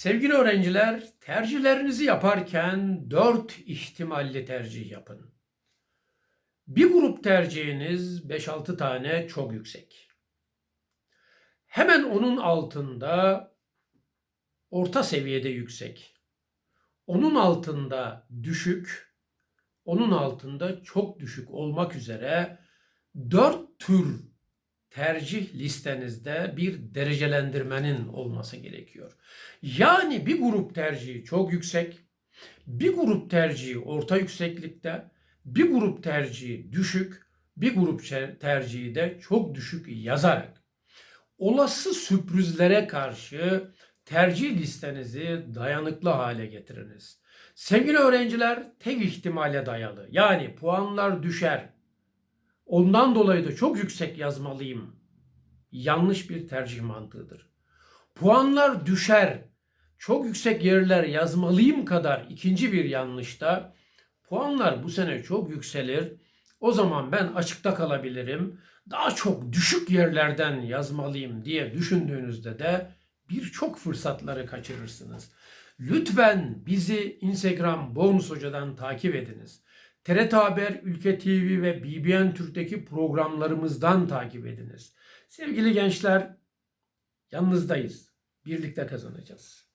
Sevgili öğrenciler, tercihlerinizi yaparken dört ihtimalli tercih yapın. Bir grup tercihiniz 5-6 tane çok yüksek. Hemen onun altında orta seviyede yüksek. Onun altında düşük, onun altında çok düşük olmak üzere dört tür tercih listenizde bir derecelendirmenin olması gerekiyor. Yani bir grup tercihi çok yüksek, bir grup tercihi orta yükseklikte, bir grup tercihi düşük, bir grup tercihi de çok düşük yazarak olası sürprizlere karşı tercih listenizi dayanıklı hale getiriniz. Sevgili öğrenciler tek ihtimale dayalı. Yani puanlar düşer. Ondan dolayı da çok yüksek yazmalıyım. Yanlış bir tercih mantığıdır. Puanlar düşer. Çok yüksek yerler yazmalıyım kadar ikinci bir yanlış da puanlar bu sene çok yükselir. O zaman ben açıkta kalabilirim. Daha çok düşük yerlerden yazmalıyım diye düşündüğünüzde de birçok fırsatları kaçırırsınız. Lütfen bizi Instagram Bonus Hoca'dan takip ediniz. TRT Haber, Ülke TV ve BBN Türk'teki programlarımızdan takip ediniz. Sevgili gençler, yanınızdayız. Birlikte kazanacağız.